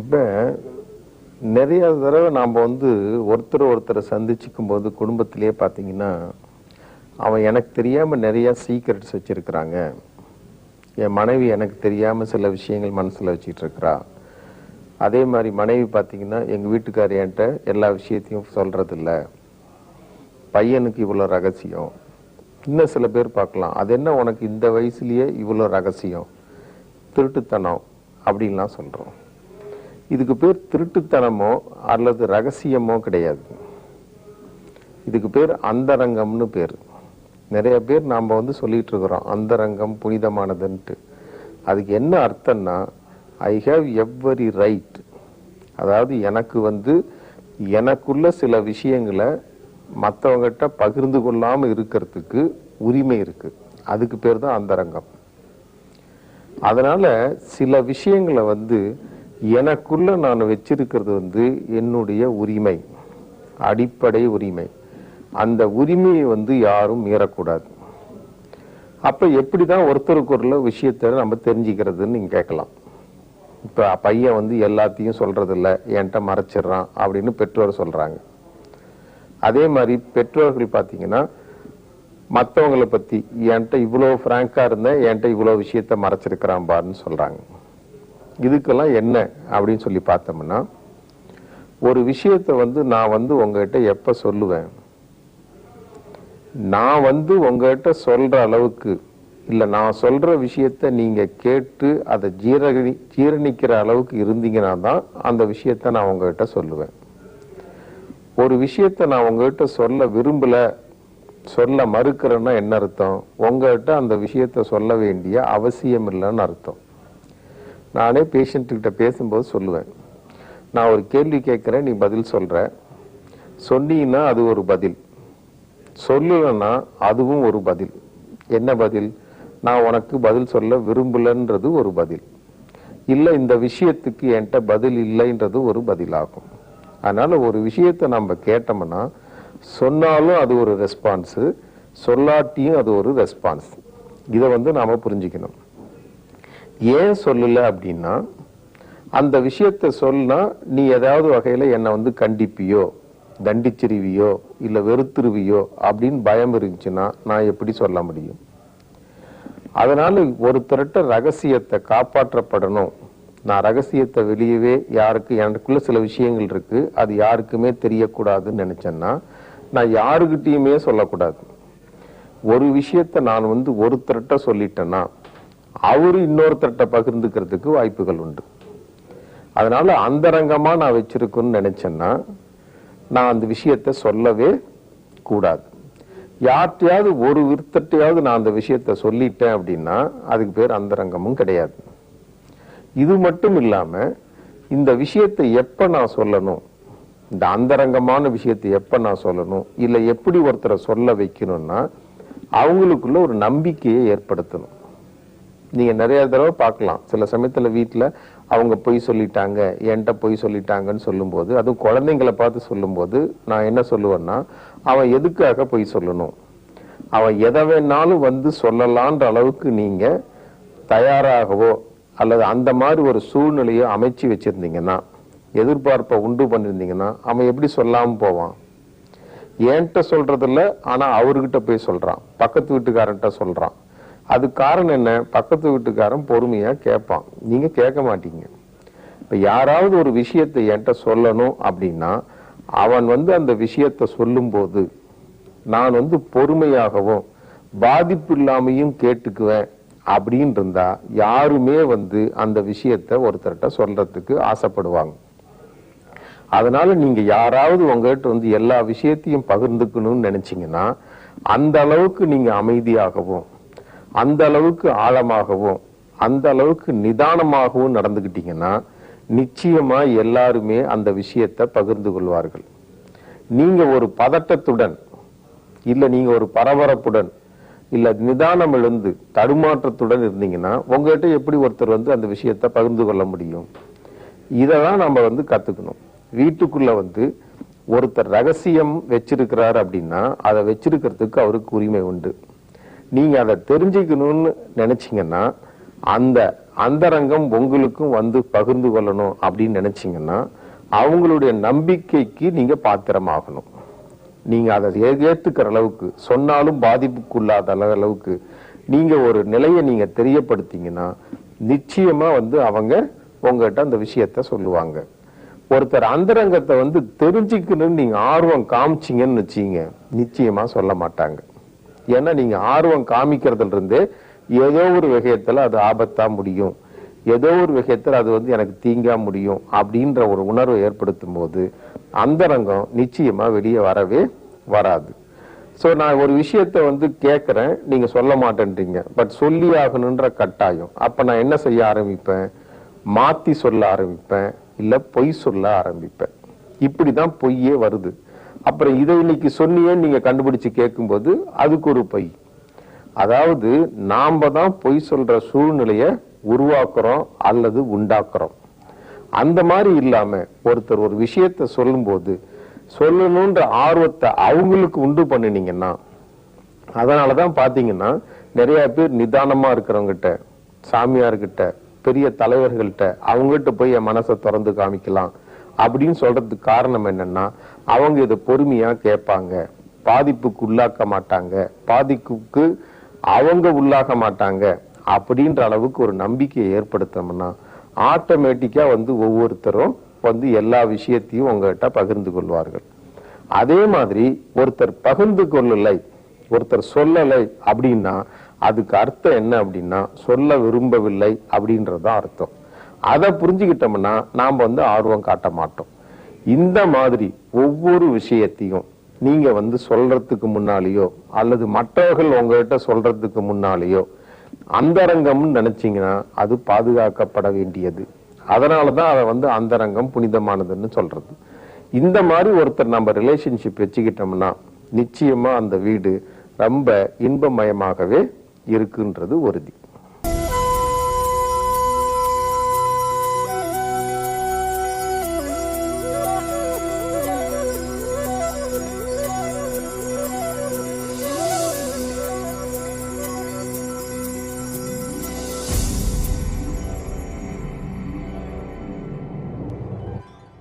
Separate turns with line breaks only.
இப்போ நிறைய தடவை நாம் வந்து ஒருத்தர் ஒருத்தரை சந்திச்சுக்கும் போது குடும்பத்திலேயே பார்த்தீங்கன்னா அவன் எனக்கு தெரியாமல் நிறையா சீக்ரெட்ஸ் வச்சிருக்கிறாங்க. என் மனைவி எனக்கு தெரியாமல் சில விஷயங்கள் மனசில் வச்சுட்டு இருக்கிறா அதே மாதிரி மனைவி பார்த்தீங்கன்னா எங்கள் வீட்டுக்கார் என்கிட்ட எல்லா விஷயத்தையும் சொல்கிறதில்ல பையனுக்கு இவ்வளோ ரகசியம். இன்னும் சில பேர் பார்க்கலாம் அது என்ன உனக்கு இந்த வயசுலேயே இவ்வளோ ரகசியம்? திருட்டுத்தனம் அப்படின்லாம் சொல்கிறோம் இதுக்கு பேர் திருட்டுத்தனமோ அல்லது ரகசியமோ கிடையாது. இதுக்கு பேர் அந்தரங்கம்னு பேர். நிறைய பேர் நாம் வந்து சொல்லிகிட்டு இருக்கிறோம் அந்தரங்கம் புனிதமானதுன்ட்டு. அதுக்கு என்ன அர்த்தம்னா ஐ ஹாவ் எவ்வரி ரைட் அதாவது எனக்கு வந்து எனக்குள்ள சில விஷயங்களை மற்றவங்ககிட்ட பகிர்ந்து கொள்ளாமல் இருக்கிறதுக்கு உரிமை இருக்குது அதுக்கு பேர் தான் அந்தரங்கம். அதனால் சில விஷயங்களை வந்து எனக்குள்ள நான் வச்சிருக்கிறது வந்து என்னுடைய உரிமை அடிப்படை உரிமை. அந்த உரிமையை வந்து யாரும் மீறக்கூடாது. அப்ப எப்படிதான் ஒருத்தருக்கு ஒரு விஷயத்தை நம்ம தெரிஞ்சுக்கிறதுன்னு நீங்க கேட்கலாம். இப்போ பையன் வந்து எல்லாத்தையும் சொல்றது என்கிட்ட மறைச்சிடுறான் அப்படின்னு பெற்றோர் சொல்றாங்க. அதே மாதிரி பெற்றோர்கள் பார்த்தீங்கன்னா மற்றவங்களை பத்தி என்கிட்ட இவ்வளோ ஃப்ராங்காக இருந்தேன் என்கிட்ட இவ்வளோ விஷயத்த மறைச்சிருக்கிறான் பாருன்னு சொல்றாங்க. இதுக்கெல்லாம் என்ன அப்படின்னு சொல்லி பார்த்தோம்னா ஒரு விஷயத்தை வந்து நான் வந்து உங்ககிட்ட எப்போ சொல்லுவேன்? நான் வந்து உங்ககிட்ட சொல்கிற அளவுக்கு இல்லை நான் சொல்கிற விஷயத்த நீங்கள் கேட்டு அதை ஜீரணி ஜீரணிக்கிற அளவுக்கு இருந்தீங்கன்னா தான் அந்த விஷயத்த நான் உங்ககிட்ட சொல்லுவேன். ஒரு விஷயத்த நான் உங்ககிட்ட சொல்ல விரும்பல சொல்ல மறுக்கிறேன்னா என்ன அர்த்தம்? உங்ககிட்ட அந்த விஷயத்த சொல்ல வேண்டிய அவசியம் இல்லைன்னு அர்த்தம். நானே பேஷண்ட்டுக்கிட்ட பேசும்போது சொல்லுவேன். நான் ஒரு கேள்வி கேட்குறேன் நீ பதில் சொல்கிற சொன்னீங்கன்னா அது ஒரு பதில். சொல்லலைன்னா அதுவும் ஒரு பதில். என்ன பதில்? நான் உனக்கு பதில் சொல்ல விரும்பலன்றது ஒரு பதில். இல்லை இந்த விஷயத்துக்கு என்கிட்ட பதில் இல்லைன்றது ஒரு பதிலாகும். அதனால் ஒரு விஷயத்தை நம்ம கேட்டோம்னா சொன்னாலும் அது ஒரு ரெஸ்பான்ஸு சொல்லாட்டியும் அது ஒரு ரெஸ்பான்ஸ் இதை வந்து நாம் புரிஞ்சுக்கணும். ஏன் சொல்லல அப்படின்னா அந்த விஷயத்த சொன்னா நீ ஏதாவது வகையில் என்னை வந்து கண்டிப்பியோ தண்டிச்சிருவியோ இல்லை வெறுத்துருவியோ அப்படின்னு பயம் இருந்துச்சுன்னா நான் எப்படி சொல்ல முடியும்? அதனால் ஒருத்தர்கிட்ட ரகசியத்தை காப்பாற்றப்படணும். நான் ரகசியத்தை வெளியவே யாருக்கு எனக்குள்ளே சில விஷயங்கள் இருக்குது அது யாருக்குமே தெரியக்கூடாதுன்னு நினச்சேன்னா நான் யாருக்கிட்டேயுமே சொல்லக்கூடாது. ஒரு விஷயத்தை நான் வந்து ஒருத்தர்கிட்ட சொல்லிட்டேன்னா அவரு இன்னொருத்தர்கிட்ட பகிர்ந்துக்கிறதுக்கு வாய்ப்புகள் உண்டு. அதனால அந்தரங்கமா நான் வச்சுருக்குன்னு நினைச்சேன்னா நான் அந்த விஷயத்த சொல்லவே கூடாது. யார்கிட்டையாவது ஒரு விருத்தட்டையாவது நான் அந்த விஷயத்தை சொல்லிட்டேன் அப்படின்னா அதுக்கு பேர் அந்தரங்கமும் கிடையாது. இது மட்டும் இல்லாமல் இந்த விஷயத்தை எப்போ நான் சொல்லணும் இந்த அந்தரங்கமான விஷயத்தை எப்போ நான் சொல்லணும் இல்லை எப்படி ஒருத்தரை சொல்ல வைக்கணும்னா அவங்களுக்குள்ள ஒரு நம்பிக்கையை ஏற்படுத்தணும். நீங்கள் நிறைய தடவை பார்க்கலாம். சில சமயத்தில் வீட்டில் அவங்க பொய் சொல்லிட்டாங்க என்கிட்ட பொய் சொல்லிட்டாங்கன்னு சொல்லும்போது அதுவும் குழந்தைங்களை பார்த்து சொல்லும்போது நான் என்ன சொல்லுவேன்னா அவன் எதுக்காக பொய் சொல்லணும்? அவன் எதை வேணாலும் வந்து சொல்லலான்ற அளவுக்கு நீங்கள் தயாராகவோ அல்லது அந்த மாதிரி ஒரு சூழ்நிலையை அமைச்சு வச்சிருந்தீங்கன்னா எதிர்பார்ப்பை உண்டு பண்ணியிருந்தீங்கன்னா அவன் எப்படி சொல்லாமல் போவான்? என்கிட்ட சொல்கிறதில்ல ஆனால் அவர்கிட்ட போய் சொல்கிறான் பக்கத்து வீட்டுக்காரன்ட்ட சொல்கிறான் அது காரணம் என்ன? பக்கத்து வீட்டுக்காரன் பொறுமையாக கேட்பான் நீங்கள் கேட்க மாட்டீங்க. இப்போ யாராவது ஒரு விஷயத்தை என்கிட்ட சொல்லணும் அப்படின்னா அவன் வந்து அந்த விஷயத்தை சொல்லும்போது நான் வந்து பொறுமையாகவும் பாதிப்பு இல்லாமையும் கேட்டுக்குவேன் அப்படின்னு இருந்தா யாருமே வந்து அந்த விஷயத்த ஒருத்தர்கிட்ட சொல்றதுக்கு ஆசைப்படுவாங்க. அதனால நீங்க யாராவது உங்ககிட்ட வந்து எல்லா விஷயத்தையும் பகிர்ந்துக்கணும்னு நினைச்சீங்கன்னா அந்த அளவுக்கு நீங்க அமைதியாகவும் அந்த அளவுக்கு ஆழமாகவும் அந்த அளவுக்கு நிதானமாகவும் நடந்துக்கிட்டீங்கன்னா நிச்சயமாக எல்லாருமே அந்த விஷயத்தை பகிர்ந்து கொள்வார்கள். நீங்கள் ஒரு பதட்டத்துடன் இல்லை நீங்கள் ஒரு பரபரப்புடன் இல்லை நிதானம் எழுந்து தடுமாற்றத்துடன் இருந்தீங்கன்னா உங்கள்கிட்ட எப்படி ஒருத்தர் வந்து அந்த விஷயத்தை பகிர்ந்து கொள்ள முடியும்? இததான் நம்ம வந்து கற்றுக்கணும் வீட்டுக்குள்ளே வந்து ஒருத்தர் ரகசியம் வச்சிருக்கிறார் அப்படின்னா அதை வச்சிருக்கிறதுக்கு அவருக்கு உரிமை உண்டு. நீங்க அதை தெரிஞ்சுக்கணும்னு நினைச்சீங்கன்னா அந்த அந்தரங்கம் உங்களுக்கும் வந்து பகிர்ந்து கொள்ளணும் அப்படின்னு நினைச்சீங்கன்னா அவங்களுடைய நம்பிக்கைக்கு நீங்க பாத்திரமாகணும். நீங்க அதை ஏற்றுக்கிற அளவுக்கு சொன்னாலும் பாதிப்புக்குள்ளாத அளவுக்கு நீங்க ஒரு நிலையை நீங்க தெரியப்படுத்தீங்கன்னா நிச்சயமா வந்து அவங்க உங்ககிட்ட அந்த விஷயத்த சொல்லுவாங்க. ஒருத்தர் அந்தரங்கத்தை வந்து தெரிஞ்சுக்கணும்னு நீங்க ஆர்வம் காமிச்சீங்கன்னு வச்சீங்க நிச்சயமா சொல்ல மாட்டாங்க. ஏன்னா நீங்க ஆர்வம் காமிக்கிறதுல இருந்து ஏதோ ஒரு விஷயத்துல அது ஆபத்தா முடியும். ஏதோ ஒரு விஷயத்துல அது வந்து எனக்கு தீங்கா முடியும் அப்படின்ற ஒரு உணர்வை ஏற்படுத்தும் போது அந்தரங்கம் நிச்சயமா வெளியே வரவே வராது. ஸோ நான் ஒரு விஷயத்த வந்து கேட்குறேன் நீங்க சொல்ல மாட்டேன்றீங்க. பட் சொல்லி ஆகணுன்ற கட்டாயம். அப்ப நான் என்ன செய்ய ஆரம்பிப்பேன்? மாத்தி சொல்ல ஆரம்பிப்பேன். இல்ல பொய் சொல்ல ஆரம்பிப்பேன். இப்படிதான் பொய்யே வருது. அப்புறம் இதை இன்னைக்கு சொன்னியே நீங்க கண்டுபிடிச்சு கேட்கும்போது அதுக்கு ஒரு பொய். அதாவது நாம தான் பொய் சொல்ற சூழ்நிலைய உருவாக்குறோம் அல்லது உண்டாக்குறோம். அந்த மாதிரி இல்லாம ஒருத்தர் ஒரு விஷயத்த சொல்லும்போது சொல்லணுன்ற ஆர்வத்தை அவங்களுக்கு உண்டு பண்ணினீங்கன்னா அதனாலதான் பார்த்தீங்கன்னா நிறைய பேர் நிதானமா இருக்கிறவங்கிட்ட சாமியார்கிட்ட பெரிய தலைவர்கள்ட்ட அவங்ககிட்ட போய் என் மனசை திறந்து காமிக்கலாம் அப்படின்னு சொல்றதுக்கு காரணம் என்னன்னா அவங்க இதை பொறுமையா கேட்பாங்க. பாதிப்புக்கு உள்ளாக்க மாட்டாங்க. பாதிப்புக்கு அவங்க உள்ளாக மாட்டாங்க. அப்படின்ற அளவுக்கு ஒரு நம்பிக்கையை ஏற்படுத்தணும்னா ஆட்டோமேட்டிக்கா வந்து ஒவ்வொருத்தரும் வந்து எல்லா விஷயத்தையும் உங்ககிட்ட பகிர்ந்து கொள்வார்கள். அதே மாதிரி ஒருத்தர் பகிர்ந்து கொள்ளலை ஒருத்தர் சொல்லலை அப்படின்னா அதுக்கு அர்த்தம் என்ன அப்படின்னா சொல்ல விரும்பவில்லை அப்படின்றதுதான் அர்த்தம். அதை புரிஞ்சுக்கிட்டோம்னா நாம் வந்து ஆர்வம் காட்ட மாட்டோம். இந்த மாதிரி ஒவ்வொரு விஷயத்தையும் நீங்க வந்து சொல்றதுக்கு முன்னாலேயோ அல்லது மற்றவர்கள் உங்ககிட்ட சொல்றதுக்கு முன்னாலேயோ அந்தரங்கம்னு நினைச்சிங்கன்னா அது பாதுகாக்கப்பட வேண்டியது. அதனாலதான் அதை வந்து அந்தரங்கம் புனிதமானதுன்னு சொல்றது. இந்த மாதிரி ஒருத்தர் நம்ம ரிலேஷன்ஷிப் வச்சுக்கிட்டோம்னா நிச்சயமா அந்த வீடு ரொம்ப இன்பமயமாகவே இருக்குன்றது உறுதி.